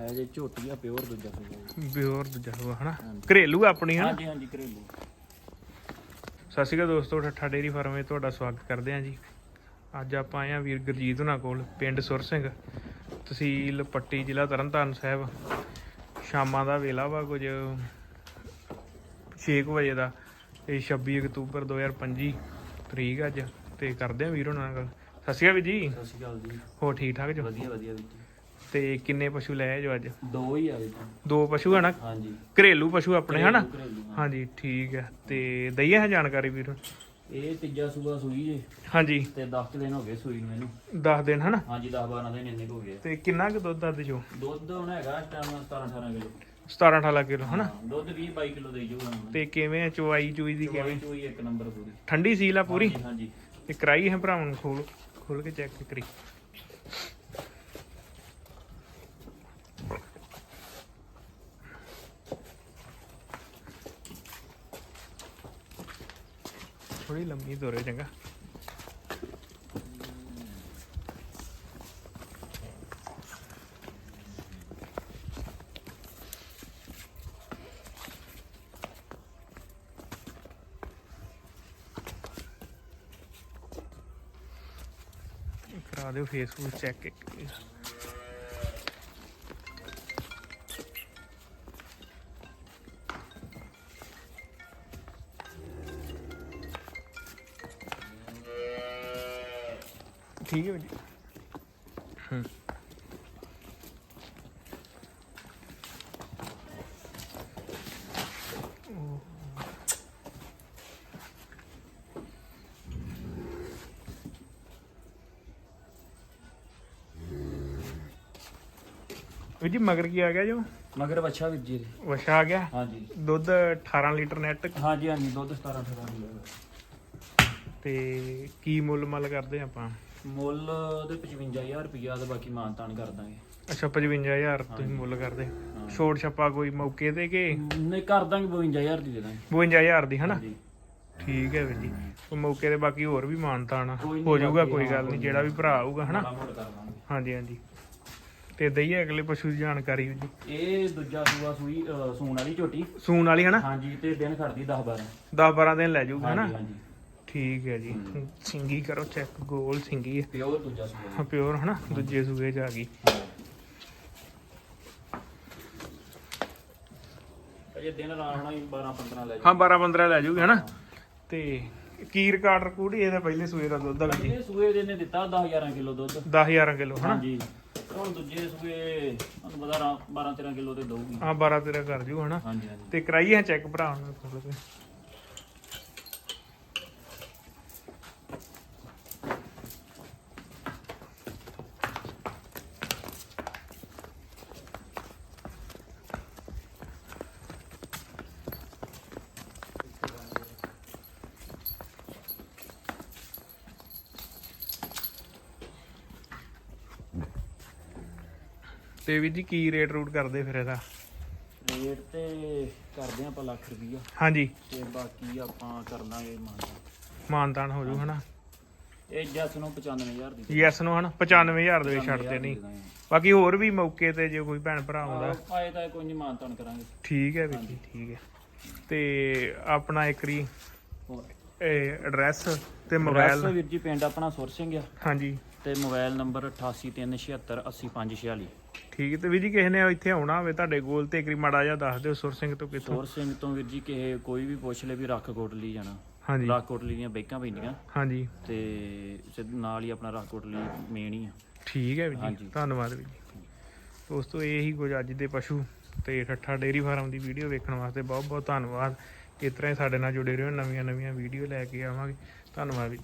ਹੈ ਜੇ ਝੋਟੀ ਆ ਪਿਓਰ ਦੂਜਾ ਸੂਆ। ਬਿਓਰ ਦੂਜਾ ਹੋਆ ਹਨਾ? ਹਾਂਜੀ। ਘਰੇਲੂ ਆਪਣੀ ਹਨਾ? ਹਾਂਜੀ ਹਾਂਜੀ ਘਰੇਲੂ। ਸਤਿ ਸ਼੍ਰੀ ਅਕਾਲ ਦੋਸਤੋ ਠੱਠਾ ਡੇਰੀ ਫਾਰਮ ਵਿੱਚ ਤੁਹਾਡਾ ਸਵਾਗਤ ਕਰਦੇ ਹਾਂ ਜੀ। ਅੱਜ ਆਪਾਂ ਆਏ ਹਾਂ ਵੀਰ ਗੁਰਜੀਤ ਹੁਣਾਂ ਕੋਲ ਪਿੰਡ ਸੁਰ ਸਿੰਘ ਤਹਿਸੀਲ ਪੱਟੀ ਜ਼ਿਲ੍ਹਾ ਤਰਨਤਾਰਨ ਸਾਹਿਬ। ਸ਼ਾਮਾਂ ਦਾ ਵੇਲਾ ਵਾ ਕੁਝ 6 ਵਜੇ ਦਾ ਇਹ 26 ਅਕਤੂਬਰ 2025 ਤਰੀਕ ਅੱਜ ਤੇ ਕਰਦੇ ਹਾਂ ਵੀਰ ਹੁਣਾਂ ਨਾਲ ਸਤਿ ਸ਼੍ਰੀ ਅਕਾਲ ਵੀਰ ਜੀ। ਸਤਿ ਸ਼੍ਰੀ ਅਕਾਲ ਜੀ। ਹੋ ਠੀਕ ਠਾਕ ਜੋ? ਵਧੀਆ ਵਧੀਆ ਵੀਰ ਜੀ। ਤੇ ਕਿੰਨੇ ਪਸ਼ੂ ਲਏ ਜੋ ਅੱਜ? ਦੋ ਹੀ ਆ ਜੀ ਦੋ ਪਸ਼ੂ ਹਨਾ ਹਾਂਜੀ। ਘਰੇਲੂ ਪਸ਼ੂ ਆਪਣੇ ਹਨਾ? ਘਰੇਲੂ, ਘਰੇਲੂ, ਹਾਂ। ਹਾਂਜੀ ਠੀਕ ਹੈ ਤੇ ਦਈਏ ਹੈ ਜਾਣਕਾਰੀ ਵੀਰ? ਇਹ ਤੀਜਾ ਸੂਆ ਸੂਈ ਜੇ। ਹਾਂਜੀ। ਤੇ 10 ਦਿਨ ਹੋ ਗਏ ਸੂਈ ਨੂੰ ਇਹਨੂੰ। 10 ਦਿਨ ਹਨਾ? ਹਾਂਜੀ 10 12 ਦਿਨ ਇੰਨੇ ਕੁ ਹੋ ਗਏ। ਤੇ ਕਿੰਨਾ ਕੁ ਦੁੱਧ ਦੱਸ ਜੋ ਦੁੱਧ ਹੁਣ ਹੈਗਾ ਇਸ ਟਾਈਮ 17 18 ਕਿਲੋ। 17 18 ਕਿਲੋ ਹਨਾ? ਹਾਂ, ਦੁੱਧ 20 22 ਕਿਲੋ ਜਾਊਗਾ ਹੁਣ। ਤੇ ਕਿਵੇਂ ਆ ਚਵਾਈ ਚੂਈ ਦੀ ਕਿਵੇਂ? ਚੋਈ ਇੱਕ ਨੰਬਰ ਪੂਰੀ। ਠੰਡੀ ਸੀਲ ਆ ਪੂਰੀ? ਹਾਂਜੀ, ਹਾਂਜੀ। ਤੇ ਕਰਾਈ ਹੈ ਭਰਾਵਾਂ ਨੂੰ ਖੋਲ ਖੋਲ ਕੇ ਚੈੱਕ ਕਰੀ। ਥੋੜੀ ਲੰਮੀ ਦੋਰੇ ਚੰਗਾ। ਕਰਾ ਦਿਓ ਫੇਸਬੁੱਕ ਚੈੱਕ ਇੱਕ। ਠੀਕ ਹੈ ਜੀ। ਹੂੰ ਵੀਰ ਜੀ ਮਗਰ ਕੀ ਆ ਗਿਆ ਜੋ? ਮਗਰ ਬੱਚਾ ਵੀਰ ਜੀ। ਵਛਾ ਆ ਗਿਆ? ਹਾਂਜੀ। ਦੁੱਧ 18 ਲੀਟਰ ਨੈਟ ਹਾਂਜੀ ਹਾਂਜੀ ਦੁੱਧ 17 18 ਕਿਲੋ ਤੇ ਕੀ ਮੁੱਲ ਮੱਲ ਕਰਦੇ ਆਪਾਂ? ਮੁੱਲ ਦੇ 55000 ਰੁਪਇਆ ਤੇ ਬਾਕੀ ਮਾਨਤਾਨ ਕਰ ਦਾਂਗੇ। ਅੱਛਾ 55000 ਤੁਸੀਂ ਮੁੱਲ ਕਰਦੇ। ਛੋਟ ਛੱਪਾ ਕੋਈ ਮੌਕੇ ਤੇ ਕਿ? ਨਹੀਂ ਕਰ ਦਾਂਗੇ 52000 ਦੀ ਦੇ ਦਾਂਗੇ। 52000 ਦੀ ਹਨਾ? ਠੀਕ ਹੈ ਵੀਰ ਜੀ। ਉਹ ਮੌਕੇ ਤੇ ਬਾਕੀ ਹੋਰ ਵੀ ਮਾਨਤਾ ਨਾ ਕੋਈ ਨੀ, ਹੋ ਜਾਊਗਾ ਕੋਈ ਗੱਲ ਨਹੀਂ। ਜਿਹੜਾ ਵੀ ਭਰਾ ਆਊਗਾ ਹਨਾ? ਹਾਂਜੀ ਹਾਂਜੀ। ਤੇ ਦਈਏ ਅਗਲੇ ਪਸ਼ੂ ਦੀ ਜਾਣਕਾਰੀ ਜੀ। ਇਹ ਦੂਜਾ ਸੂਆ ਸੂਈ ਸੂਣ ਵਾਲੀ ਝੋਟੀ। ਸੂਣ ਵਾਲੀ ਹਨਾ? ਹਾਂਜੀ ਤੇ ਦਿਨ ਖੜਦੀ 10 12 10 12 ਦਿਨ ਲੈ ਜਾਊਗਾ ਹਨਾ? ਹਾਂਜੀ। ਠੀਕ ਹੈ ਜੀ। ਸਿੰਗੀ ਕਰੋ ਚੈੱਕ ਗੋਲ ਸਿੰਗੀ ਹੈ। ਪਿਓਰ ਦੂਜਾ ਸੂਆ ਹਾਂ ਪਿਓਰ ਹਨਾ ਦੂਜੇ ਸੂਏ ਚ ਆ ਗਈ। ਅਜੇ ਦਿਨ ਰਾਣਾ ਹੀ 12 15 ਲੈ ਹਾਂ 12 15 ਲੈ ਜਾਊਗਾ ਹਨਾ। ਤੇ ਕੀ ਰਿਕਾਰਡ ਰਿਕੂਡ ਇਹਦਾ ਪਹਿਲੇ ਸੂਏ ਦਾ ਦੁੱਧ ਵੀਰ ਜੀ। ਇਹ ਸੂਏ ਦੇ ਨੇ ਦਿੱਤਾ 10 11 ਕਿਲੋ ਦੁੱਧ। 10 11 ਕਿਲੋ ਹਨਾ। ਹੁਣ ਦੂਜੇ ਸੂਏ ਤੁਹਾਨੂੰ ਪਤਾ 12 13 ਕਿਲੋ ਤੇ ਦਊਗੀ। ਹਾਂ 12 13 ਕਰ ਜੂ ਹਨਾ। ਤੇ ਕਰਾਈਏ ਚੈੱਕ ਭਰਾ ਨੂੰ ਤੇ ਵੀ ਜੀ ਕੀ ਰੇਟ ਰੂਟ ਕਰਦੇ ਫਿਰ ਇਹਦਾ? ਰੇਟ ਤੇ ਕਰਦੇ ਆਪਾਂ ਲੱਖ ਰੁਪਈਆ। ਹਾਂਜੀ। ਤੇ ਬਾਕੀ ਆਪਾਂ ਕਰ ਲਾਂਗੇ ਮਾਨਤਾ ਮਾਨਤਾਨ ਹੋ ਜੂ ਹਨਾ? ਇਹ ਜੱਸ ਨੂੰ 95000 ਦੀ। ਯੈਸ ਨੂੰ ਹਨਾ? 95000 ਦੇ ਵਿੱਚ ਛੱਡਦੇ ਨਹੀਂ ਬਾਕੀ ਹੋਰ ਵੀ ਮੌਕੇ ਤੇ ਜੇ ਕੋਈ ਭੈਣ ਭਰਾ ਆਉਂਦਾ। ਆਏ ਤਾਂ ਕੋਈ ਨਹੀਂ ਮਾਨਤਾਨ ਕਰਾਂਗੇ। ਠੀਕ ਹੈ ਵੀਰ ਜੀ ਠੀਕ ਹੈ। ਤੇ ਆਪਣਾ ਇੱਕਰੀ ਹੋਰ। ਐਡਰੈਸ ਤੇ ਮੋਬਾਈਲ ਮੋਬਾਈਲ ਵੀਰ ਜੀ ਪਿੰਡ ਆਪਣਾ ਸੁਰ ਸਿੰਘ ਆ ਹਾਂਜੀ। ਤੇ ਮੋਬਾਈਲ ਨੰਬਰ 8837780546 ਠੀਕ ਹੈ ਤੇ ਵੀਰ ਜੀ ਕਿਸੇ ਨੇ ਇੱਥੇ ਆਉਣਾ ਹੋਵੇ ਤੁਹਾਡੇ ਕੋਲ ਤੇ ਇੱਕਰੀ ਮਾੜਾ ਜਿਹਾ ਦੱਸ ਦਿਓ ਸੁਰ ਸਿੰਘ ਤੋਂ ਕਿੱਥੋਂ? ਸੁਰ ਸਿੰਘ ਤੋਂ ਵੀਰ ਜੀ ਕਿਸੇ ਕੋਈ ਵੀ ਪੁੱਛ ਲੈ ਵੀ ਰੱਖ ਕੋਟਲੀ ਜਾਣਾ। ਹਾਂਜੀ। ਰੱਖ ਕੋਟਲੀ ਦੀਆਂ ਬੈਕਾਂ ਪੈਂਦੀਆਂ। ਹਾਂਜੀ। ਤੇ ਸਿੱਧ ਨਾਲ ਹੀ ਆਪਣਾ ਰੱਖ ਕੋਟਲੀ ਮੇਨ ਹੀ ਆ। ਠੀਕ ਹੈ ਵੀਰ ਜੀ ਹਾਂਜੀ। ਧੰਨਵਾਦ ਵੀਰ ਜੀ। ਦੋਸਤੋ ਇਹ ਹੀ ਕੁਝ ਅੱਜ ਦੇ ਪਸ਼ੂ ਤੇ ਠੱਠਾ ਡੇਰੀ ਫਾਰਮ ਦੀ ਵੀਡੀਓ ਵੇਖਣ ਵਾਸਤੇ ਬਹੁਤ ਬਹੁਤ ਧੰਨਵਾਦ। ਇਸ ਤਰ੍ਹਾਂ ਹੀ ਸਾਡੇ ਨਾਲ ਜੁੜੇ ਰਹੋ ਨਵੀਆਂ ਨਵੀਆਂ ਵੀਡੀਓ ਲੈ ਕੇ ਆਵਾਂਗੇ। ਧੰਨਵਾਦ ਵੀਰ ਜੀ।